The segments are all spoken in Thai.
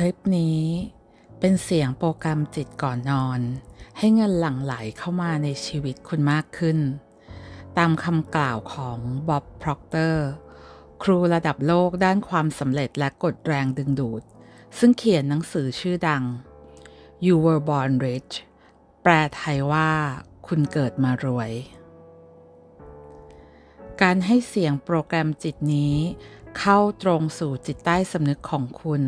คลิปนี้เป็นเสียงโปรแกรมจิตก่อนนอน ให้เงินหลั่งไหลเข้ามาในชีวิตคุณมากขึ้น ตามคำกล่าวของบ๊อบพร็อกเตอร์ครูระดับโลกด้านความสำเร็จและกดแรงดึงดูด ซึ่งเขียนหนังสือชื่อดัง You Were Born Rich แปลไทยว่าคุณเกิดมารวย การให้เสียงโปรแกรมจิตนี้เข้าตรงสู่จิตใต้สำนึกของคุณ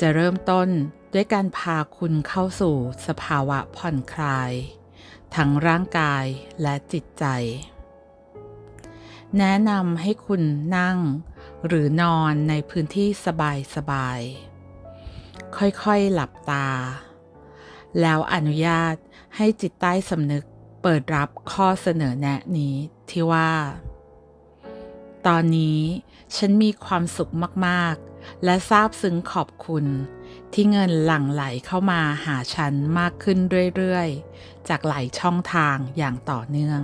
จะเริ่มต้นด้วยการพาคุณเข้าสู่สภาวะผ่อนคลาย ทั้งร่างกายและจิตใจ แนะนำให้คุณนั่งหรือนอนในพื้นที่สบายๆ ค่อยๆหลับตา แล้วอนุญาตให้จิตใต้สำนึกเปิดรับข้อเสนอแนะนี้ที่ว่า ตอนนี้ฉันมีความสุขมากๆ และซาบซึ้งขอบคุณ ที่เงินหลั่งไหลเข้ามาหาฉันมากขึ้นเรื่อยๆ จากหลายช่องทางอย่างต่อเนื่อง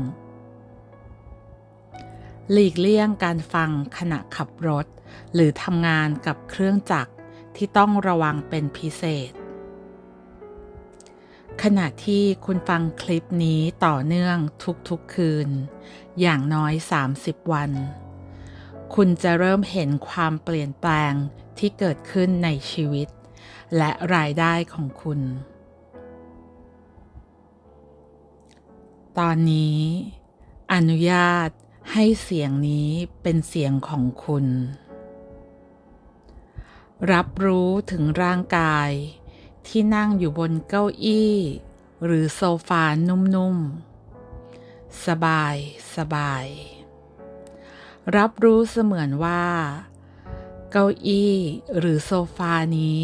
หลีกเลี่ยงการฟังขณะขับรถ หรือทำงานกับเครื่องจักรที่ต้องระวังเป็นพิเศษ ขณะที่คุณฟังคลิปนี้ต่อเนื่องทุกๆคืน อย่างน้อย 30 วัน คุณจะเริ่มเห็นความเปลี่ยนแปลงที่เกิดขึ้นในชีวิต และรายได้ของคุณ ตอนนี้ อนุญาตให้เสียงนี้เป็นเสียงของคุณ รับรู้ถึงร่างกายที่นั่งอยู่บนเก้าอี้ หรือโซฟานุ่มๆ สบายสบาย รับรู้เสมือนว่า เก้าอี้หรือโซฟานี้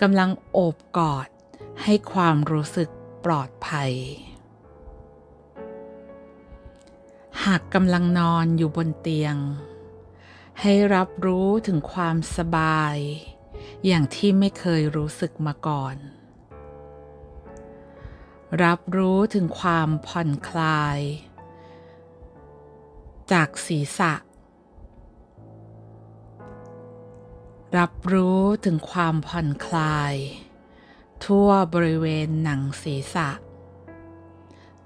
กำลังโอบกอดให้ความรู้สึกปลอดภัย หากกำลังนอนอยู่บนเตียง ให้รับรู้ถึงความสบาย อย่างที่ไม่เคยรู้สึกมาก่อน รับรู้ถึงความผ่อนคลาย จากศีรษะ รับรู้ถึงความผ่อนคลาย ทั่วบริเวณหนังศีรษะ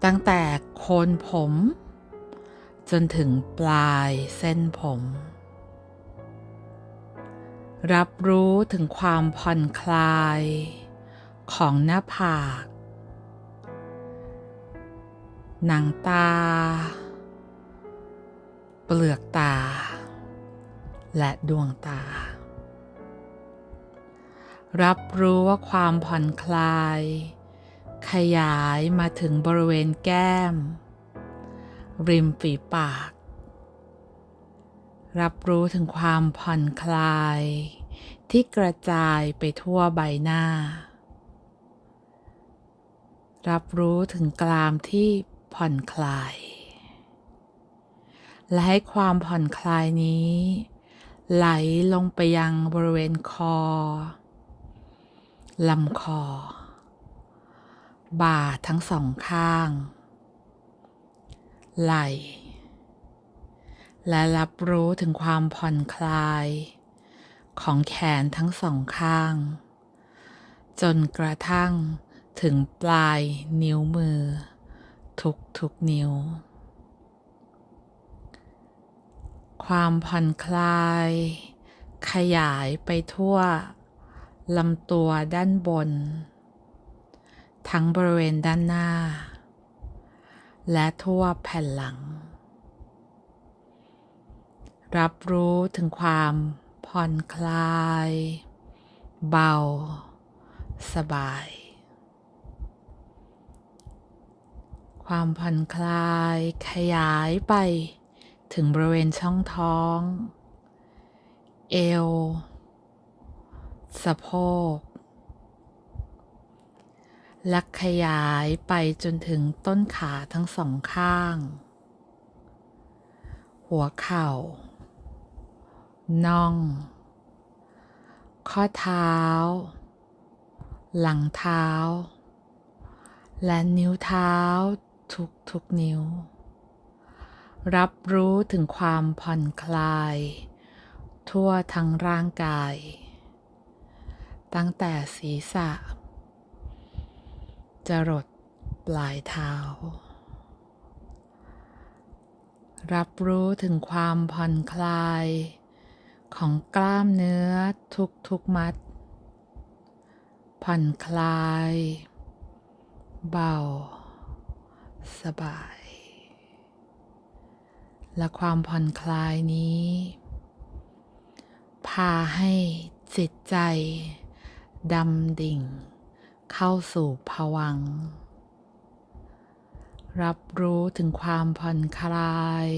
ตั้งแต่โคนผม จนถึงปลายเส้นผม รับรู้ถึงความผ่อนคลาย ของหน้าผาก หนังตา เปลือกตา และดวงตา รับรู้ว่าความผ่อนคลาย ขยายมาถึงบริเวณแก้ม ริมฝีปาก รับรู้ถึงความผ่อนคลาย ที่กระจายไปทั่วใบหน้า รับรู้ถึงกรามที่ผ่อนคลาย และให้ความผ่อนคลายนี้ ไหลลงไปยังบริเวณคอ ลำคอ บ่าทั้งสองข้าง ไหล่ และรับรู้ถึงความผ่อนคลาย ของแขนทั้งสองข้าง จนกระทั่งถึงปลายนิ้วมือ ทุกทุกนิ้ว ความผ่อนคลาย ขยายไปทั่ว ลำตัวด้านบน ทั้งบริเวณด้านหน้า และทั่วแผ่นหลัง รับรู้ถึงความผ่อนคลาย เบา สบาย ความผ่อนคลายขยายไปถึงบริเวณช่องท้อง เอว สะโพกและขยายไปจนถึงต้นขาทั้งสองข้าง หัวเข่า น่อง ข้อเท้า หลังเท้า และนิ้วเท้าทุกทุกนิ้ว รับรู้ถึงความผ่อนคลาย ทั่วทั้งร่างกาย ตั้งแต่ศีรษะ จรดปลายเท้า รับรู้ถึงความผ่อนคลาย ของกล้ามเนื้อทุกทุกมัด ผ่อนคลาย เบา สบาย และความผ่อนคลายนี้ พาให้จิตใจ ดำดิ่ง เข้าสู่ภวัง รับรู้ถึงความผ่อนคลาย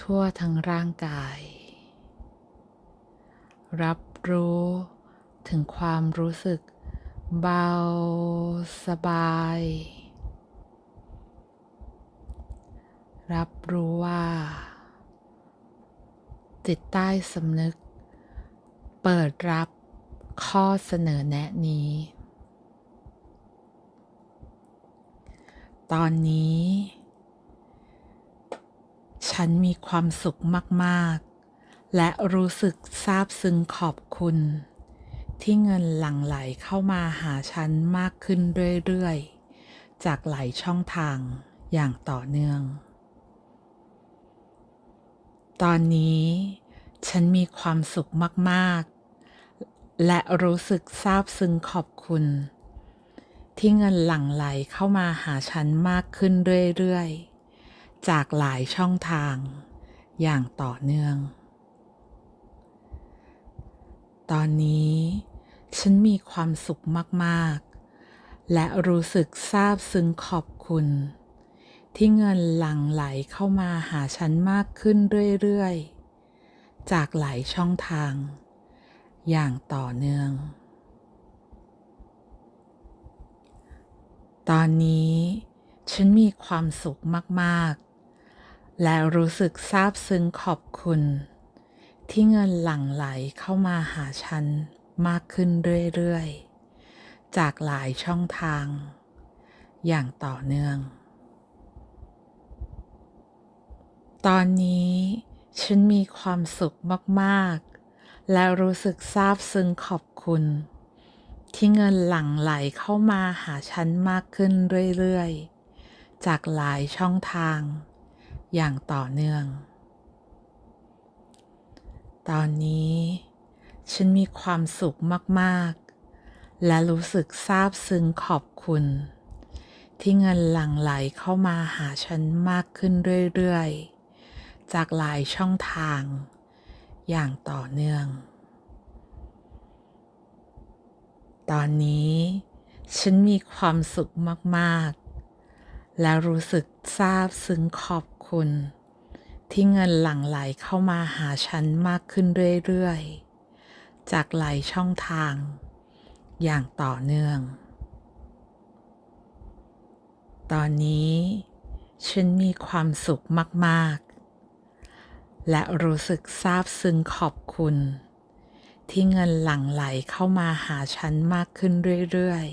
ทั่วทั้งร่างกาย รับรู้ถึงความรู้สึกเบาสบาย รับรู้ว่า จิตใต้สำนึก เปิดรับข้อเสนอแนะนี้ ตอนนี้ ฉันมีความสุขมากๆ และรู้สึกซาบซึ้งขอบคุณ ที่เงินหลั่งไหลเข้ามาหาฉันมากขึ้นเรื่อยๆ จากหลายช่องทางอย่างต่อเนื่อง ตอนนี้ ฉันมีความสุขมากๆ และรู้สึกซาบซึ้งขอบคุณ ที่เงินหลั่งไหลเข้ามาหาฉันมากขึ้นเรื่อยๆ จากหลายช่องทาง อย่างต่อเนื่อง ตอนนี้ฉันมีความสุขมากๆ และรู้สึกซาบซึ้งขอบคุณ ที่เงินหลั่งไหลเข้ามาหาฉันมากขึ้นเรื่อยๆ จากหลายช่องทาง อย่างต่อเนื่อง ตอนนี้ฉันมีความสุขมากๆ และรู้สึกซาบซึ้งขอบคุณ ที่เงินหลั่งไหลเข้ามาหาฉันมากขึ้นเรื่อยๆ จากหลายช่องทาง อย่างต่อเนื่อง ตอนนี้ ฉันมีความสุขมากๆ และรู้สึกซาบซึ้งขอบคุณ ที่เงินหลั่งไหลเข้ามาหาฉันมากขึ้นเรื่อยๆ จากหลายช่องทาง อย่างต่อเนื่อง ตอนนี้ ฉันมีความสุขมากๆ และรู้สึกซาบซึ้งขอบคุณ ที่เงินหลั่งไหลเข้ามาหาฉันมากขึ้นเรื่อยๆ จากหลายช่องทาง อย่างต่อเนื่อง ตอนนี้ฉันมีความสุขมาก ๆ และรู้สึกซาบซึ้งขอบคุณ ที่เงินหลั่งไหลเข้ามาหาฉันมากขึ้นเรื่อย ๆ จากหลายช่องทาง อย่างต่อเนื่อง ตอนนี้ฉันมีความสุขมาก ๆ และรู้สึกซาบซึ้งขอบคุณ ที่เงินหลั่งไหลเข้ามาหาฉันมากขึ้นเรื่อย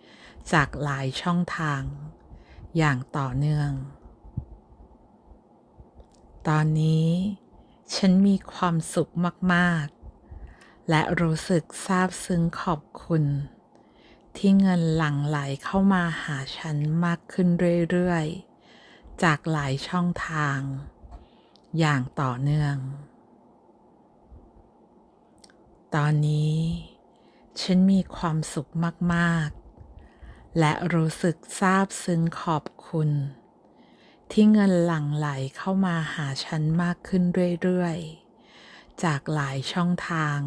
ๆ จากหลายช่องทาง อย่างต่อเนื่อง ตอนนี้ฉันมีความสุขมากๆ และรู้สึกซาบซึ้งขอบคุณ ที่เงินหลั่งไหลเข้ามาหาฉันมากขึ้นเรื่อยๆ จากหลายช่องทาง อย่างต่อเนื่อง ตอนนี้ ฉันมีความสุขมาก ๆ และรู้สึกซาบซึ้งขอบคุณ ที่เงินหลั่งไหลเข้ามาหาฉันมากขึ้นเรื่อย ๆ จากหลายช่องทาง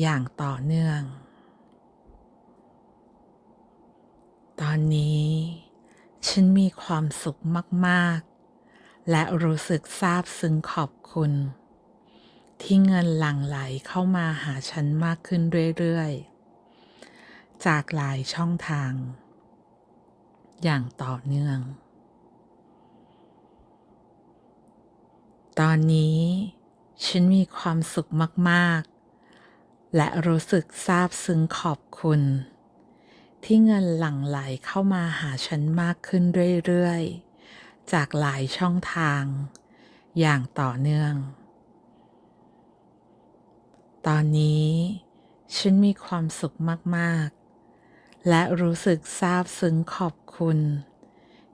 อย่างต่อเนื่อง ตอนนี้ ฉันมีความสุขมาก และรู้สึกซาบซึ้งขอบคุณ ที่เงินหลั่งไหลเข้ามาหาฉันมากขึ้นเรื่อยๆ จากหลายช่องทาง อย่างต่อเนื่อง ตอนนี้ ฉันมีความสุขมากๆ และรู้สึกซาบซึ้งขอบคุณ ที่เงินหลั่งไหลเข้ามาหาฉันมากขึ้นเรื่อยๆ จากหลายช่องทาง อย่างต่อเนื่อง ตอนนี้ฉันมีความสุขมากๆ และรู้สึกซาบซึ้งขอบคุณ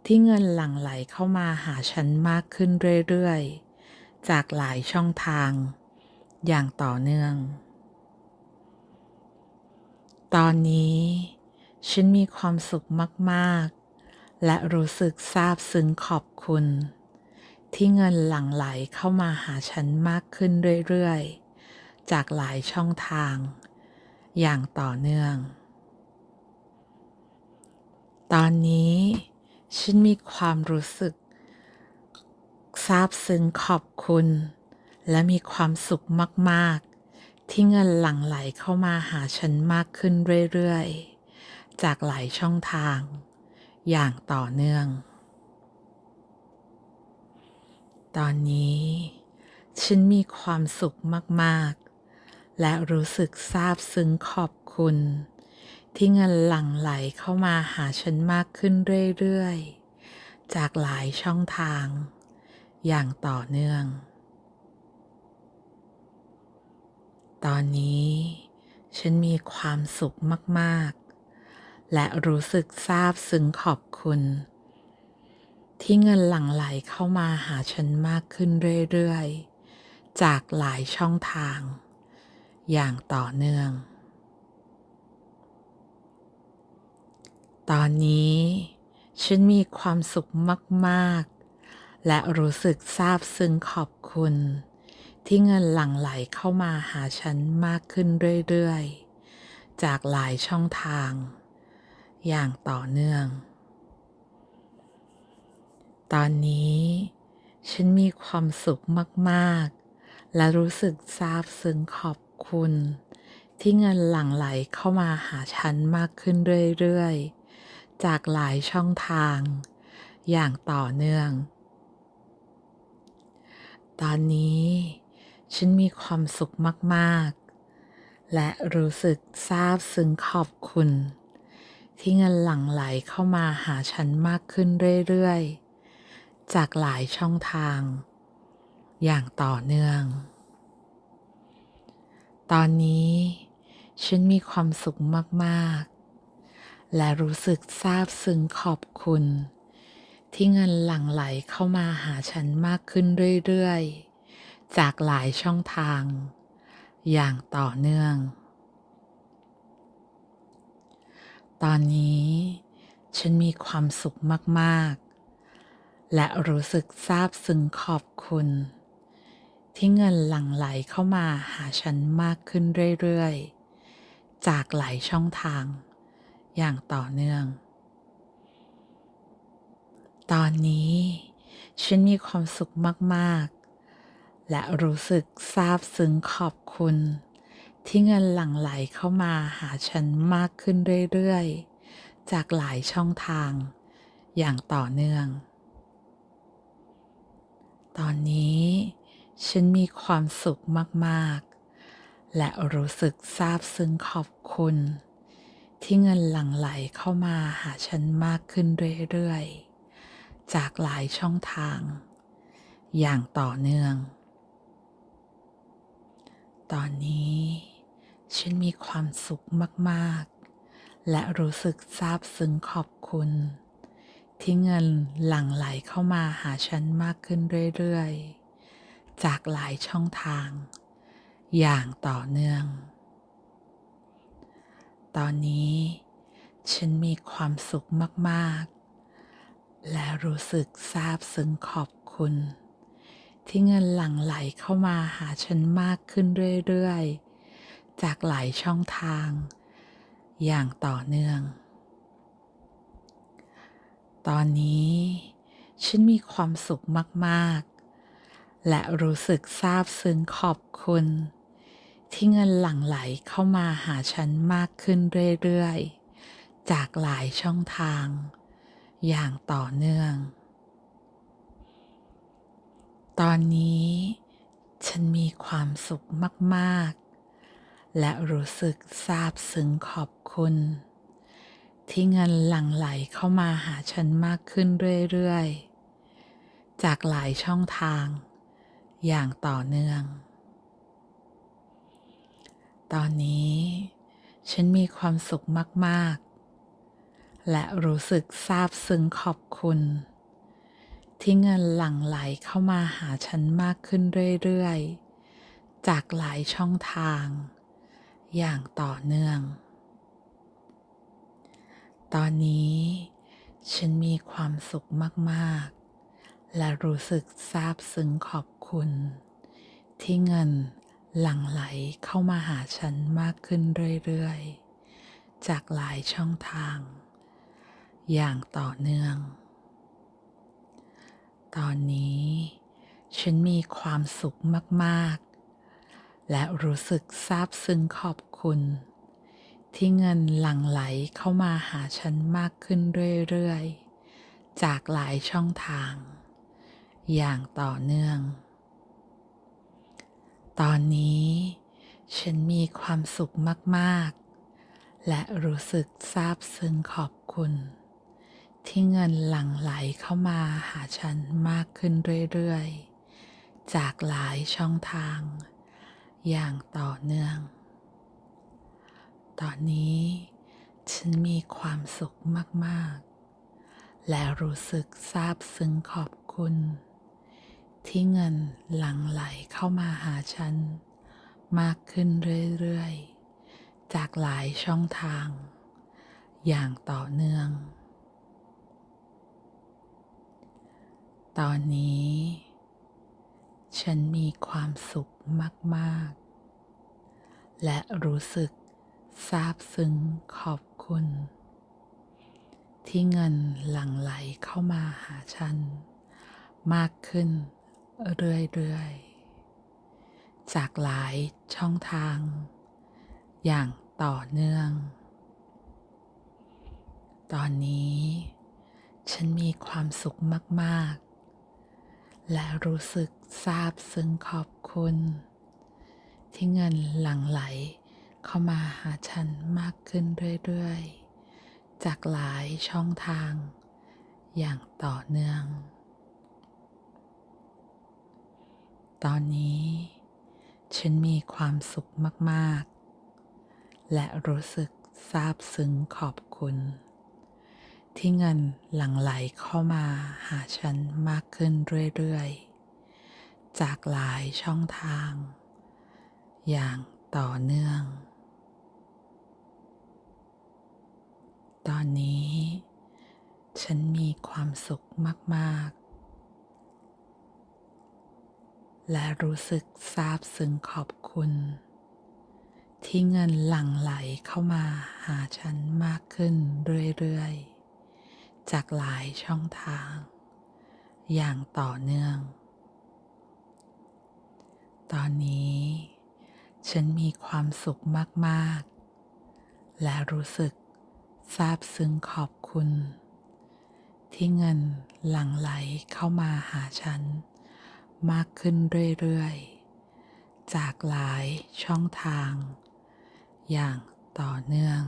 ที่เงินหลั่งไหลเข้ามาหาฉันมากขึ้นเรื่อยๆ จากหลายช่องทาง อย่างต่อเนื่อง ตอนนี้ ฉันมีความสุขมาก และรู้สึกซาบซึ้งขอบคุณ ที่เงินหลั่งไหลเข้ามาหาฉันมากขึ้นเรื่อยๆ จากหลายช่องทาง อย่างต่อเนื่อง ตอนนี้ฉันมีความรู้สึกซาบซึ้งขอบคุณ และมีความสุขมากๆ ที่เงินหลั่งไหลเข้ามาหาฉันมากขึ้นเรื่อยๆ จากหลายช่องทาง อย่างต่อเนื่อง ตอนนี้ ฉันมีความสุขมากๆ และรู้สึกซาบซึ้งขอบคุณ ที่เงินหลั่งไหลเข้ามาหาฉันมากขึ้นเรื่อยๆ จากหลายช่องทาง อย่างต่อเนื่อง ตอนนี้ ฉันมีความสุขมากๆ และรู้สึกซาบซึ้งขอบคุณ ที่เงินหลั่งไหลเข้ามาหาฉันมากขึ้นเรื่อยๆ จากหลายช่องทาง อย่างต่อเนื่อง ตอนนี้ ฉันมีความสุขมากๆ และรู้สึกซาบซึ้งขอบคุณ ที่เงินหลั่งไหลเข้ามาหาฉันมากขึ้นเรื่อยๆ จากหลายช่องทาง อย่างต่อเนื่อง ตอนนี้ ฉันมีความสุขมากๆ และรู้สึกซาบซึ้งขอบคุณ ที่เงินหลั่งไหลเข้ามาหาฉันมากขึ้นเรื่อยๆ จากหลายช่องทาง อย่างต่อเนื่อง ตอนนี้ฉันมีความสุขมาก ๆ และรู้สึกซาบซึ้งขอบคุณ ที่เงินหลั่งไหลเข้ามาหาฉันมากขึ้นเรื่อยๆ จากหลายช่องทาง อย่างต่อเนื่อง ตอนนี้ฉันมีความสุขมากๆ และรู้สึกซาบซึ้งขอบคุณ ที่เงินหลั่งไหลเข้ามาหาฉันมากขึ้นเรื่อยๆ จากหลายช่องทาง อย่างต่อเนื่อง ตอนนี้ ฉันมีความสุขมาก ๆ และรู้สึกซาบซึ้งขอบคุณ ที่เงินหลั่งไหลเข้ามาหาฉันมากขึ้นเรื่อย ๆ จากหลายช่องทาง อย่างต่อเนื่อง ตอนนี้ ฉันมีความสุขมาก ๆ และรู้สึกซาบซึ้งขอบคุณ ที่เงินหลั่งไหลเข้ามาหาฉันมากขึ้นเรื่อยๆ จากหลายช่องทาง อย่างต่อเนื่อง ตอนนี้ฉันมีความสุขมากๆ และรู้สึกซาบซึ้งขอบคุณ ที่เงินหลั่งไหลเข้ามาหาฉันมากขึ้นเรื่อยๆ จากหลายช่องทาง อย่างต่อเนื่อง ตอนนี้ ฉันมีความสุขมาก ๆ และรู้สึกซาบซึ้งขอบคุณ ที่เงินหลั่งไหลเข้ามาหาฉันมากขึ้นเรื่อย ๆ จากหลายช่องทาง อย่างต่อเนื่อง ตอนนี้ฉันมีความสุขมาก ๆ และรู้สึกซาบซึ้งขอบคุณ ที่เงินหลั่งไหลเข้ามาหาฉันมากขึ้นเรื่อย ๆ จากหลายช่องทาง อย่างต่อเนื่อง ตอนนี้ฉันมีความสุขมาก ๆ และรู้สึกซาบซึ้งขอบคุณ ที่เงินหลั่งไหลเข้ามาหาฉันมากขึ้นเรื่อย ๆ จากหลายช่องทาง อย่างต่อเนื่อง ตอนนี้ฉันมีความสุขมาก ๆ และรู้สึกซาบซึ้งขอบคุณ ที่เงินหลั่งไหลเข้ามาหาฉันมากขึ้นเรื่อยๆ จากหลายช่องทาง อย่างต่อเนื่อง ตอนนี้ฉันมีความสุขมากๆ และรู้สึกซาบซึ้งขอบคุณ ที่เงินหลั่งไหลเข้ามาหาฉันมากขึ้นเรื่อยๆ จากหลายช่องทาง อย่างต่อเนื่อง ตอนนี้ ฉันมีความสุขมากๆ และรู้สึกซาบซึ้งขอบคุณ ที่เงินหลั่งไหลเข้ามาหาฉันมากขึ้นเรื่อยๆ จากหลายช่องทาง อย่างต่อเนื่อง ตอนนี้ ฉันมีความสุขมาก และรู้สึกซาบซึ้งขอบคุณ ที่เงินหลั่งไหลเข้ามาหาฉันมากขึ้นเรื่อยๆ จากหลายช่องทาง อย่างต่อเนื่อง ตอนนี้ ฉันมีความสุขมากๆ และรู้สึกซาบซึ้งขอบคุณ ที่เงินหลั่งไหลเข้ามาหาฉันมากขึ้นเรื่อยๆ จากหลายช่องทาง อย่างต่อเนื่อง ตอนนี้ฉันมีความสุขมาก ๆ และรู้สึกซาบซึ้งขอบคุณ ที่เงินหลั่งไหลเข้ามาหาฉัน มากขึ้นเรื่อย ๆ จากหลายช่องทาง อย่างต่อเนื่อง ตอนนี้ ฉันมีความสุขมาก ๆ และรู้สึกซาบซึ้งขอบคุณ ที่เงินหลั่งไหลเข้ามาหาฉัน มากขึ้นเรื่อย ๆ จากหลายช่องทาง อย่างต่อเนื่อง ตอนนี้ ฉันมีความสุขมาก ๆ และรู้สึกซาบซึ้งขอบคุณ ที่เงินหลั่งไหลเข้ามาหาฉันมากขึ้นเรื่อยๆ จากหลายช่องทาง อย่างต่อเนื่อง ตอนนี้ ฉันมีความสุขมากๆ และรู้สึกซาบซึ้งขอบคุณ ที่เงินหลั่งไหลเข้ามาหาฉันมากขึ้นเรื่อยๆ จากหลายช่องทาง อย่างต่อเนื่อง ตอนนี้ ฉันมีความสุขมากๆ และรู้สึกซาบซึ้งขอบคุณ ที่เงินหลั่งไหลเข้ามาหาฉันมากขึ้นเรื่อยๆ จากหลายช่องทาง อย่างต่อเนื่อง ตอนนี้ ฉันมีความสุขมาก ๆ และรู้สึกซาบซึ้งขอบคุณ ที่เงินหลั่งไหลเข้ามาหาฉัน มากขึ้นเรื่อย ๆ จากหลายช่องทาง อย่างต่อเนื่อง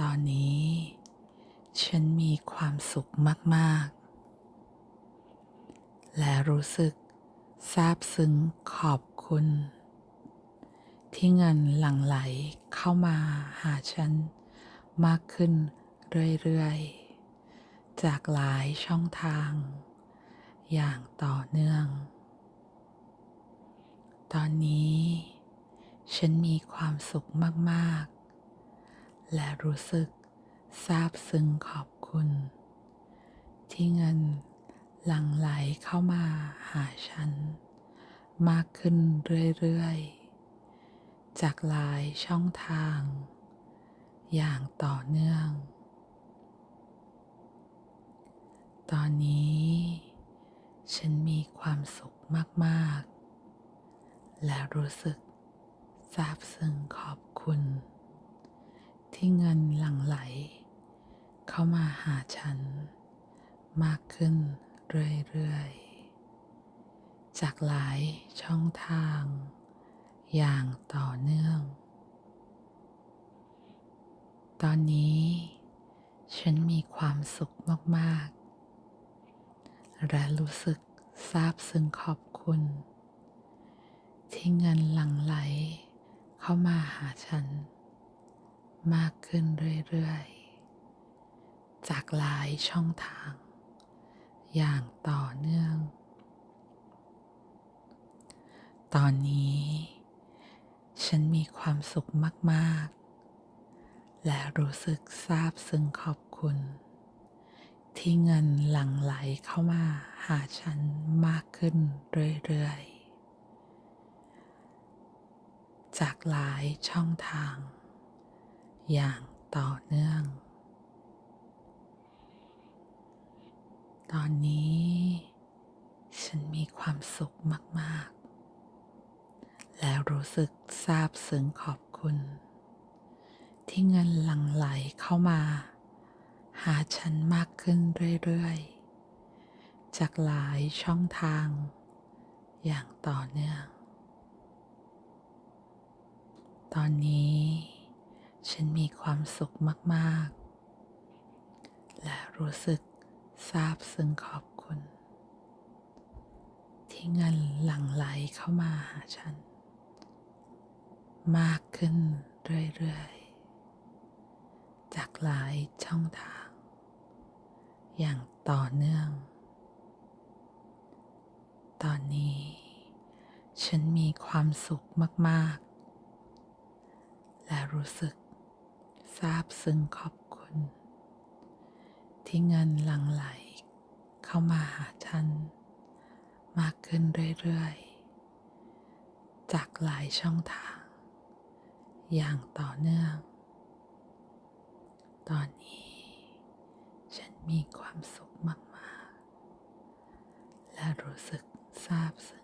ตอนนี้ ฉันมีความสุขมาก ๆ และรู้สึกซาบซึ้งขอบคุณ ที่เงินหลั่งไหลเข้ามาหาฉันมากขึ้นเรื่อย ๆ จากหลายช่องทาง อย่างต่อเนื่อง ตอนนี้ ฉันมีความสุขมาก ๆ และรู้สึกซาบซึ้งขอบคุณ ที่เงินหลั่งไหลเข้ามาหาฉัน มากขึ้นเรื่อยๆ จากหลายช่องทาง อย่างต่อเนื่อง ตอนนี้ ฉันมีความสุขมากๆ และรู้สึกซาบซึ้งขอบคุณ ที่เงินหลั่งไหล เข้ามาหาฉัน มากขึ้นเรื่อยๆ จากหลายช่องทาง อย่างต่อเนื่อง ตอนนี้ ฉันมีความสุขมากๆ และรู้สึกซาบซึ้งขอบคุณ ที่เงินหลั่งไหล เข้ามาหาฉัน มากขึ้นเรื่อยๆ จากหลายช่องทาง อย่างต่อเนื่อง ตอนนี้ ฉันมีความสุขมากๆ และรู้สึกซาบซึ้งขอบคุณ ที่เงินหลั่งไหลเข้ามาหาฉันมากขึ้นเรื่อยๆ จากหลายช่องทาง อย่างต่อเนื่อง ตอนนี้ ฉันมีความสุขมาก ๆ และรู้สึกซาบซึ้งขอบคุณ ที่เงินหลั่งไหลเข้ามา หาฉันมากขึ้นเรื่อย ๆ จากหลายช่องทาง อย่างต่อเนื่อง ตอนนี้ ฉันมีความสุขมาก ๆ และรู้สึกซาบซึ้งขอบคุณ ที่เงินหลั่งไหลเข้ามาหาฉัน มากขึ้นเรื่อย ๆ จากหลายช่องทาง อย่างต่อเนื่อง ตอนนี้ ฉันมีความสุขมาก ๆ และรู้สึก ซาบซึ้งขอบคุณ ที่เงินหลั่งไหลเข้ามาหาฉัน มากขึ้นเรื่อยๆ จากหลายช่องทาง อย่างต่อเนื่อง ตอนนี้ ฉันมีความสุขมาก ๆ และรู้สึกซาบซึ้ง